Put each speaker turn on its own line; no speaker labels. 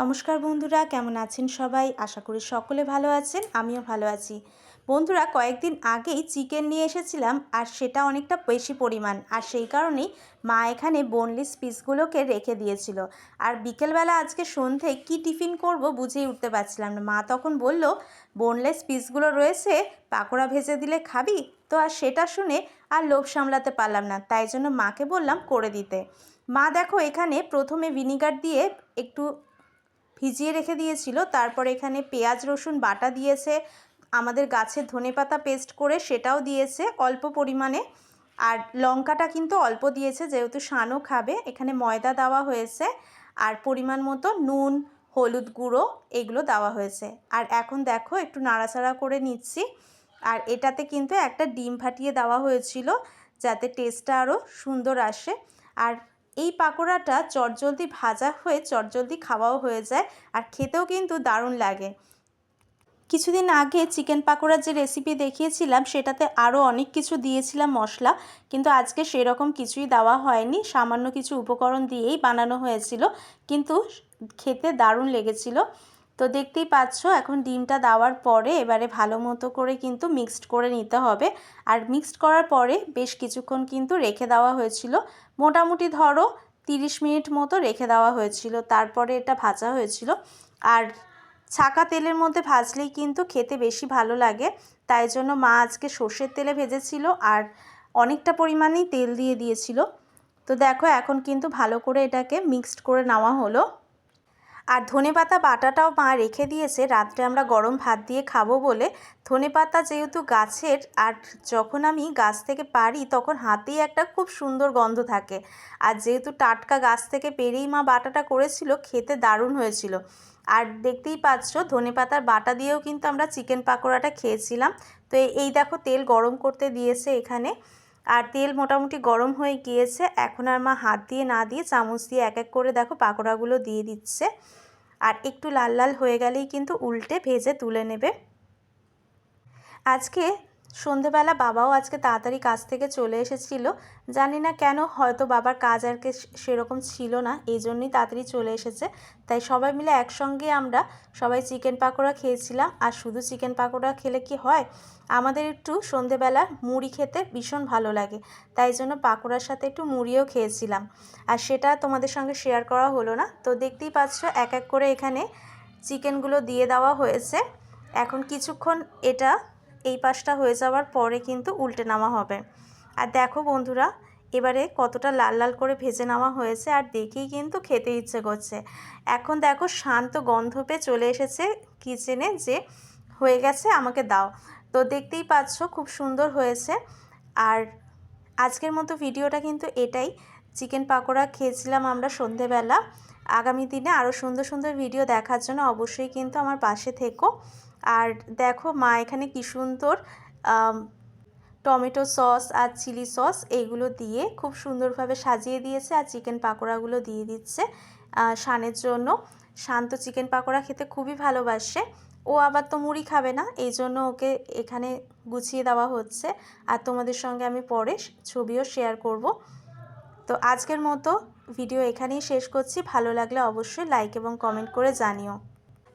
নমস্কার বন্ধুরা, কেমন আছেন সবাই? আশা করি সকলে ভালো আছেন, আমিও ভালো আছি। বন্ধুরা, কয়েকদিন আগেই চিকেন নিয়ে এসেছিলাম, আর সেটা অনেকটা বেশি পরিমাণ। আর সেই কারণেই মা এখানে বোনলেস পিসগুলোকে রেখে দিয়েছিল। আর বিকেলবেলা আজকে সন্ধ্যায় কি টিফিন করব বুঝেই উঠতে পারছিলাম না। মা তখন বলল বোনলেস পিসগুলো রয়েছে, পাকোড়া ভেজে দিলে খাবি? তো আর সেটা শুনে আর লোভ সামলাতে পারলাম না, তাই জন্য মাকে বললাম করে দিতে। মা দেখো এখানে প্রথমে ভিনিগার দিয়ে একটু ভিজিয়ে রেখে দিয়েছিল। তারপর এখানে পেঁয়াজ, রসুন বাটা দিয়েছে। আমাদের গাছের ধনেপাতা পেস্ট করে সেটাও দিয়েছে অল্প পরিমাণে। আর লঙ্কাটা কিন্তু অল্প দিয়েছে, যেহেতু শানও খাবে। এখানে ময়দা দেওয়া হয়েছে আর পরিমাণ মতো নুন, হলুদ গুঁড়ো এগুলো দেওয়া হয়েছে। আর এখন দেখো, একটু নাড়াচাড়া করে নিচ্ছি। আর এটাতে কিন্তু একটা ডিম ফাটিয়ে দেওয়া হয়েছিল, যাতে টেস্টটা আরও সুন্দর আসে। আর এই পাকোড়াটা চটজলদি ভাজা হয়ে চটজলদি খাওয়াও হয়ে যায় আর খেতেও কিন্তু দারুণ লাগে। কিছুদিন আগে চিকেন পাকোড়ার যে রেসিপি দেখিয়েছিলাম, সেটাতে আরও অনেক কিছু দিয়েছিলাম মশলা, কিন্তু আজকে সেরকম কিছুই দেওয়া হয়নি। সামান্য কিছু উপকরণ দিয়েই বানানো হয়েছিল, কিন্তু খেতে দারুণ লেগেছিল। তো দেখতেই পাচ্ছ, এখন ডিমটা দেওয়ার পরে এবারে ভালো মতো করে কিন্তু মিক্সড করে নিতে হবে। আর মিক্সড করার পরে বেশ কিছুক্ষণ কিন্তু রেখে দেওয়া হয়েছিল। মোটামুটি ধরো তিরিশ মিনিট মতো রেখে দেওয়া হয়েছিল। তারপরে এটা ভাজা হয়েছিল। আর ছাকা তেলের মধ্যে ভাজলেই কিন্তু খেতে বেশি ভালো লাগে। তাই জন্য মা আজকে সর্ষের তেলে ভেজেছিল আর অনেকটা পরিমাণেই তেল দিয়ে দিয়েছিল। তো দেখো, এখন কিন্তু ভালো করে এটাকে মিক্সড করে নেওয়া হলো। আর ধনে পাতা বাটাটাও মা রেখে দিয়েছে। রাত্রে আমরা গরম ভাত দিয়ে খাব বলে ধনে পাতা যেহেতু গাছের, আর যখন আমি গাছ থেকে পারি তখন হাতেই একটা খুব সুন্দর গন্ধ থাকে। আর যেহেতু টাটকা গাছ থেকে পেরেই মা বাটাটা করেছিল, খেতে দারুণ হয়েছিল। আর দেখতেই পাচ্ছ ধনে পাতার বাটা দিয়েও কিন্তু আমরা চিকেন পাকোড়াটা খেয়েছিলাম। তো এই দেখো তেল গরম করতে দিয়েছে এখানে। আর তেল মোটামুটি গরম হয়ে গিয়েছে। এখন আর মা হাত দিয়ে না দিয়ে চামচ দিয়ে এক এক করে দেখো পাকোড়াগুলো দিয়ে দিচ্ছে। আর একটু লাল লাল হয়ে গেলেই কিন্তু উল্টে ভেজে তুলে নেবে। আজকে সন্ধেবেলা বাবাও আজকে তাড়াতাড়ি কাজ থেকে চলে এসেছিল। জানি না কেন, হয়তো বাবার কাজ আর কে সেরকম ছিল না, এই জন্যই তাড়াতাড়ি চলে এসেছে। তাই সবাই মিলে একসঙ্গে আমরা সবাই চিকেন পাকোড়া খেয়েছিলাম। আর শুধু চিকেন পাকোড়া খেলে কি হয়? আমাদের একটু সন্ধেবেলা মুড়ি খেতে ভীষণ ভালো লাগে, তাই জন্য পাকোড়ার সাথে একটু মুড়িও খেয়েছিলাম। আর সেটা তোমাদের সঙ্গে শেয়ার করা হলো না। তো দেখতেই পাচ্ছ, এক এক করে এখানে চিকেনগুলো দিয়ে দেওয়া হয়েছে। এখন কিছুক্ষণ এটা এই পাশটা হয়ে যাওয়ার পরে কিন্তু উল্টে নেওয়া হবে। আর দেখো বন্ধুরা, এবারে কতটা লাল লাল করে ভেজে নেওয়া হয়েছে আর দেখেই কিন্তু খেতে ইচ্ছে করছে। এখন দেখো শান্ত গন্ধ পেয়ে চলে এসেছে কিচেনে যে, হয়ে গেছে, আমাকে দাও। তো দেখতেই পাচ্ছ খুব সুন্দর হয়েছে। আর আজকের মতো ভিডিওটা কিন্তু এটাই। চিকেন পাকোড়া খেয়েছিলাম আমরা সন্ধেবেলা। আগামী দিনে আরও সুন্দর সুন্দর ভিডিও দেখার জন্য অবশ্যই কিন্তু আমার পাশে থেকো। আর দেখো মা এখানে কী সুন্দর টমেটো সস আর চিলি সস এইগুলো দিয়ে খুব সুন্দরভাবে সাজিয়ে দিয়েছে আর চিকেন পাকোড়াগুলো দিয়ে দিচ্ছে শানের জন্য। শান্ত চিকেন পাকোড়া খেতে খুবই ভালোবাসে। ও আবার তো মুড়ি খাবে না, এই জন্য ওকে এখানে গুছিয়ে দেওয়া হচ্ছে আর তোমাদের সঙ্গে আমি পরে ছবিও শেয়ার করব। তো আজকের মতো ভিডিও এখানেই শেষ করছি, ভালো লাগলে অবশ্যই লাইক এবং কমেন্ট করে জানিও।